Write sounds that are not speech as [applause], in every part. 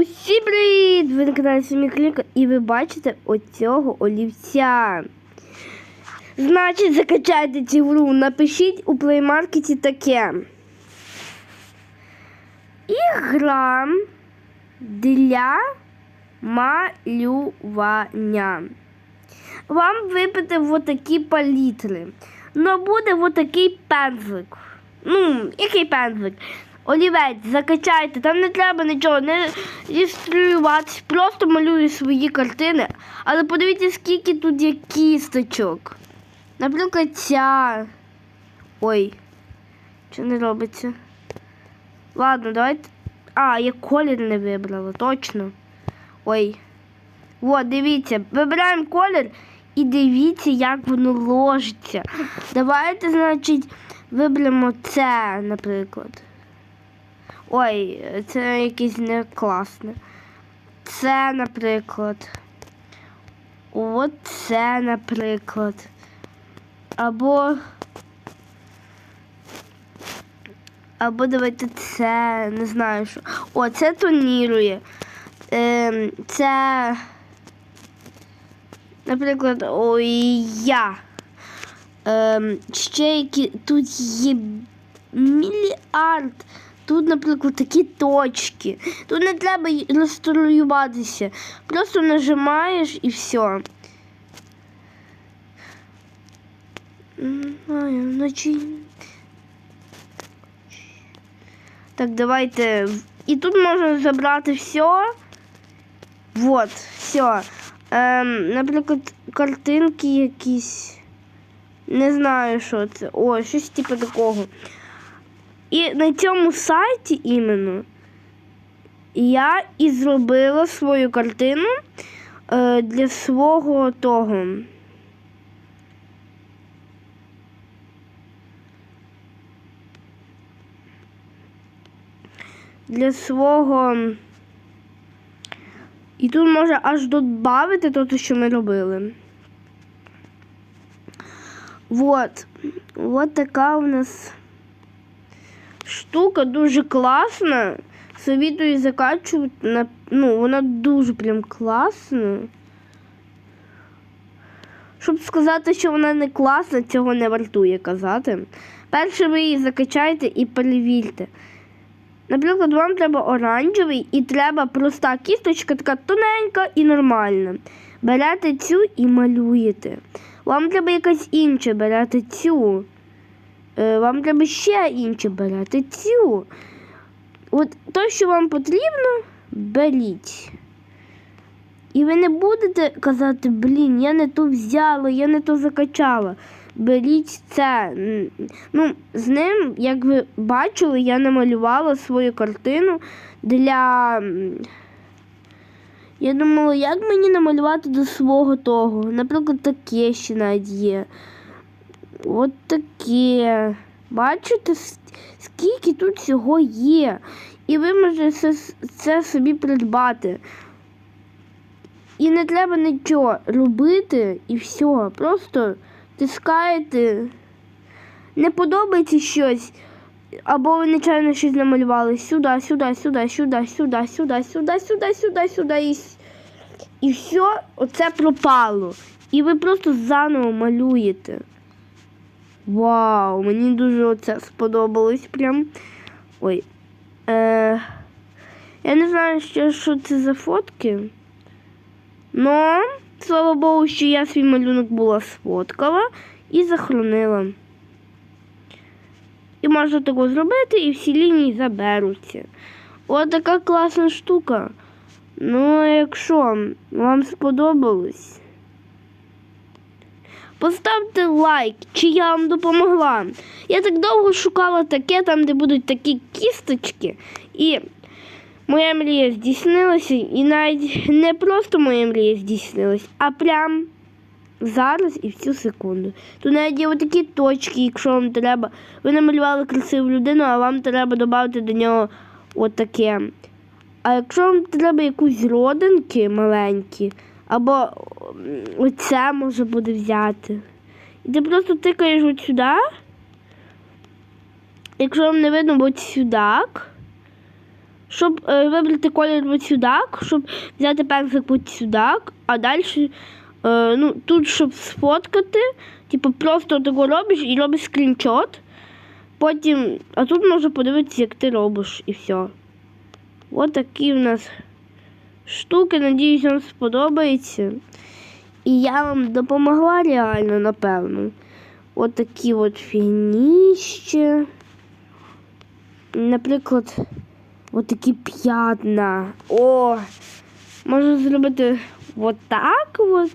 Усім привіт! Ви на каналі Сімі і ви бачите оцього олівця. Значить, закачайте цю гру, напишіть у плеймаркеті таке. Ігра для малювання. Вам випити вот такі палітри. Ну буде вот такий пензлик. Ну, який пензлик? Олівець, закачайте, там не треба нічого, не ілюструватись, просто малюю свої картини. Але подивіться, скільки тут є кісточок. Наприклад, ця. Ой, що не робиться? Ладно, давайте. А, я колір не вибрала, точно. Ой. От, дивіться, вибираємо колір і дивіться, як воно ложиться. Давайте, значить, виберемо це, наприклад. Ой, це якесь не класне. Це, наприклад. От це, наприклад. Або. Або давайте це, не знаю що. О, це тонірує. Ем, це. Наприклад, ой, я. Ем, ще які тут є мільярд. Тут, наприклад, такі точки. Тут не треба ілюструватися. Просто нажимаєш і все. Так, давайте. І тут можна забрати все. Вот, все. Ем, наприклад, картинки якісь. Не знаю, що це. О, щось типу такого. І на цьому сайті іменно я і зробила свою картину е, для свого того. Для свого. І тут можна аж додати те, що ми робили. Вот. Вот така у нас штука дуже класна. Совітую закачувати. Ну, вона дуже прям класна. Щоб сказати, що вона не класна, цього не вартує казати. Перше ви її закачайте і перевірте. Наприклад, вам треба оранжевий і треба проста кісточка, така тоненька і нормальна. Берете цю і малюєте. Вам треба якась інша, берете цю. Е, Вам треба ще інше берете цю. От то, що вам потрібно, беріть. І ви не будете казати, блін, я не то взяла, я не то закачала. Беріть це. Ну, З ним, як ви бачили, я намалювала свою картину для. Я думала, як мені намалювати до свого того. Наприклад, таке ще навіть є. От таке. Бачите, скільки тут всього є. І ви можете це, собі придбати. І не треба нічого робити і все. Просто тискаєте. Не подобається щось. Або ви нечайно щось намалювали. Сюди, сюди, сюди, сюди, сюди, сюди, сюди, сюди, сюди, сюди. І все, оце пропало. І ви просто заново малюєте. Вау, мені дуже оце сподобалось прям. Ой. Е, Я не знаю, що, що це за фотки. Но, слава Богу, що я свій малюнок була сфоткала і захоронила. І можна тако зробити, і всі лінії заберуться. Ось така класна штука. Ну, якщо вам сподобалось. Поставте лайк, чи я вам допомогла. Я так довго шукала таке, там, де будуть такі кісточки. І моя мрія здійснилася. І навіть не просто моя мрія здійснилась, а прям зараз і в цю секунду. Тут навіть є отакі точки, якщо вам треба. Ви намалювали красиву людину, а вам треба додати до нього отаке. А якщо вам треба якусь родинки маленькі, або оце може буде взяти. І ти просто тикаєш от сюди. Якщо вам не видно, от сюди. щоб е, вибрати колір от сюдак, щоб взяти пензлик от сюдак, а далі е, ну, тут, щоб сфоткати, типу просто тако робиш і робиш скріншот. Потім, а тут можна подивитися, як ти робиш, і все. От такі в нас штуки. Надіюсь, вам сподобається. І я вам допомогла реально, напевно. От от фініще. Наприклад, от п'ятна. О! Можу зробити отак от.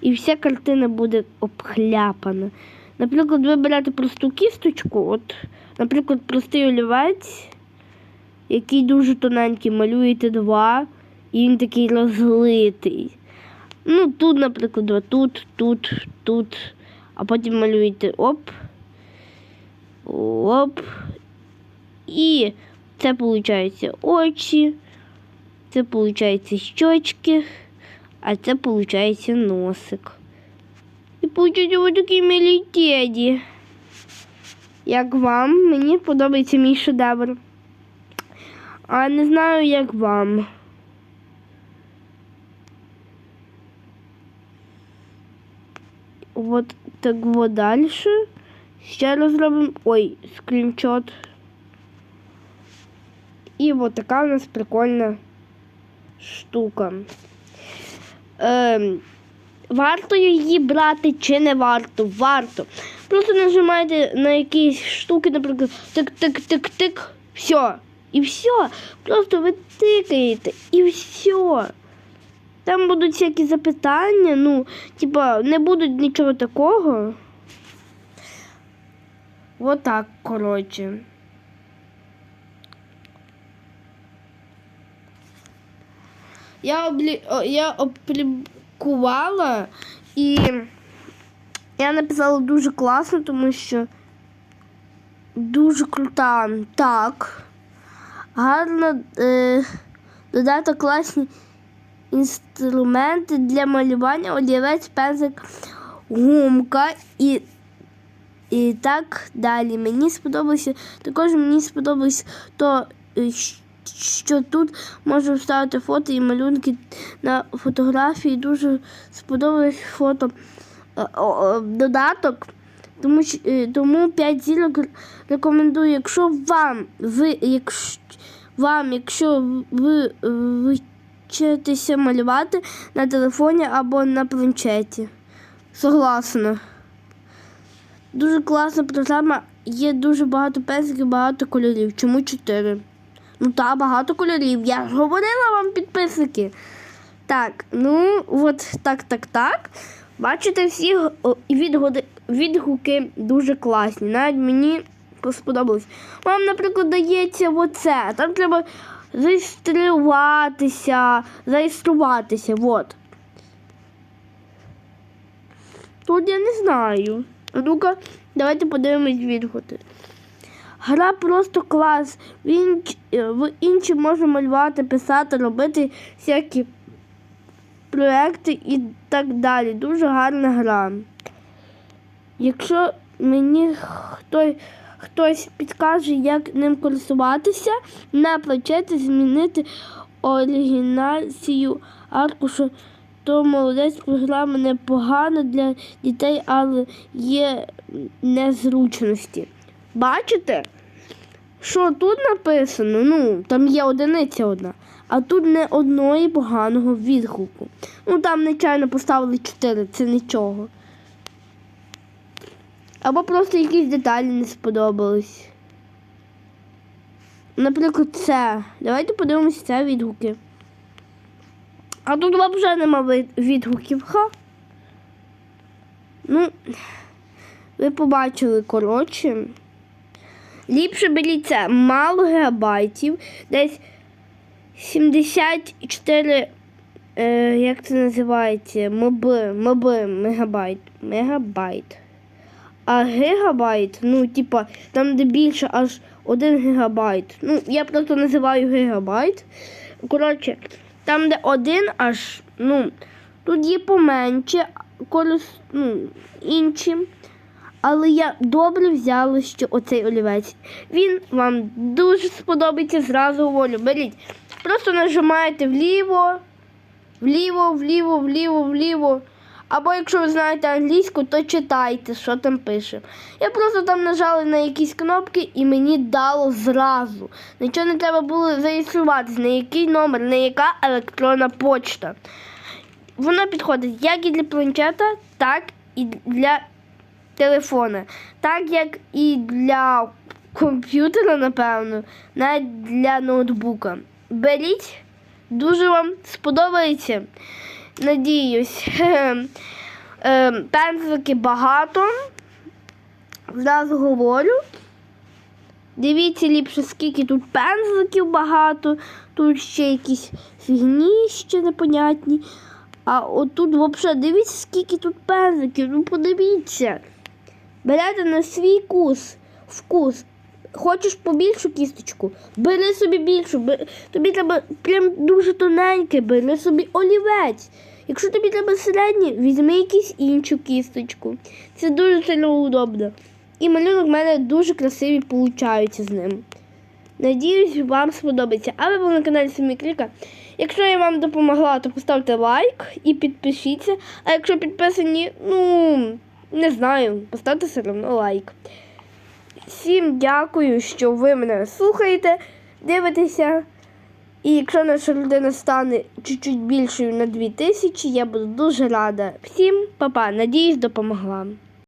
І вся картина буде обхляпана. Наприклад, ви берете просту кісточку, от, наприклад, простий олівець, який дуже тоненький, малюєте два, і він такий розлитий. Ну, тут, наприклад, тут, тут, тут, а потім малюєте оп, оп. І це виходить очі, це виходить щочки, а це виходить носик. І получить ось такий милий теді. Як вам? Мені подобається мій шедевр. А не знаю, як вам. От так вот далі. Ще раз робимо. Ой, скріншот. І от така у нас прикольна штука. Ем, варто її брати чи не варто? Варто. Просто нажимаєте на якісь штуки, наприклад, тик-тик-тик-тик, все. І все. Просто ви тикаєте і все. Там будуть всякі запитання, ну, типа, не будуть нічого такого. Вот так, коротше. Я, облі... я опублікувала і я написала дуже класно, тому що дуже крута. Так. Гарно е, додати класні інструменти для малювання, олівець, пензик, гумка і, і так далі. Мені сподобалося, також мені сподобалось то, е, що тут можна вставити фото і малюнки на фотографії. Дуже сподобалось фото е, додаток. Тому, е, тому 5 зірок рекомендую, якщо вам, ви, якщо, вам, якщо ви, ви вчитеся малювати на телефоні або на планшеті. Согласна. Дуже класна програма. Є дуже багато пензликів, багато кольорів. Чому 4? Ну та багато кольорів. Я ж говорила вам підписники. Так, ну от так, так, так. Бачите, всі відгуки, відгуки дуже класні. Навіть мені сподобалось. Вам, наприклад, дається оце. Там треба зареєструватися, зареєструватися. От. Тут я не знаю. Ну-ка, давайте подивимось відгуки. Гра просто клас. В, інч, в інші можна малювати, писати, робити всякі проекти і так далі. Дуже гарна гра. Якщо мені хто, хтось підкаже, як ним користуватися, на планшеті змінити оригінацію аркушу, то молодець програма непогана для дітей, але є незручності. Бачите? Що тут написано? Ну, там є одиниця одна, а тут не одної поганого відгуку. Ну там нечайно поставили 4, це нічого. Або просто якісь деталі не сподобались. Наприклад, це. Давайте подивимося це відгуки. А тут взагалі нема відгуків, ха? Ну, ви побачили, коротше. Ліпше беріть це мало гігабайтів, десь 74, е, як це називається, МБ, МБ, мегабайт, мегабайт. А гігабайт, ну, типа, там де більше аж 1 гігабайт. Ну, я просто називаю гігабайт. Коротше, там, де один аж, ну, тут є поменше, корис, ну, інші. Але я добре взяла, що оцей олівець. Він вам дуже сподобається, зразу говорю. Беріть. Просто нажимаєте вліво, вліво, вліво, вліво, вліво. Або якщо ви знаєте англійську, то читайте, що там пише. Я просто там нажала на якісь кнопки і мені дало зразу. Нічого не треба було зареєструватись, на який номер, на яка електронна почта. Вона підходить як і для планшета, так і для телефона. Так як і для комп'ютера, напевно, навіть для ноутбука. Беріть, дуже вам сподобається. Надіюсь. [laughs] Ем, Пензлики багато. Зразу говорю. Дивіться ліпше, скільки тут пензликів багато, тут ще якісь фігні ще непонятні. А отут взагалі дивіться, скільки тут пензликів. Ну подивіться. Берете на свій кус, вкус. Хочеш побільшу кісточку? Бери собі більшу. Бери- Тобі треба прям дуже тоненьке, бери собі олівець. Якщо тобі треба середнє, візьми якусь іншу кісточку. Це дуже сильно удобно. І малюнок в мене дуже красивий получається з ним. Надіюсь, вам сподобається. А ви були на каналі Самі Кліка. Якщо я вам допомогла, то поставте лайк і підпишіться. А якщо підписані, ну не знаю, поставте все одно лайк. Всім дякую, що ви мене слухаєте, дивитеся. І якщо наша людина стане чуть-чуть більшою на 2000, я буду дуже рада. Всім па-па, надіюсь, допомогла.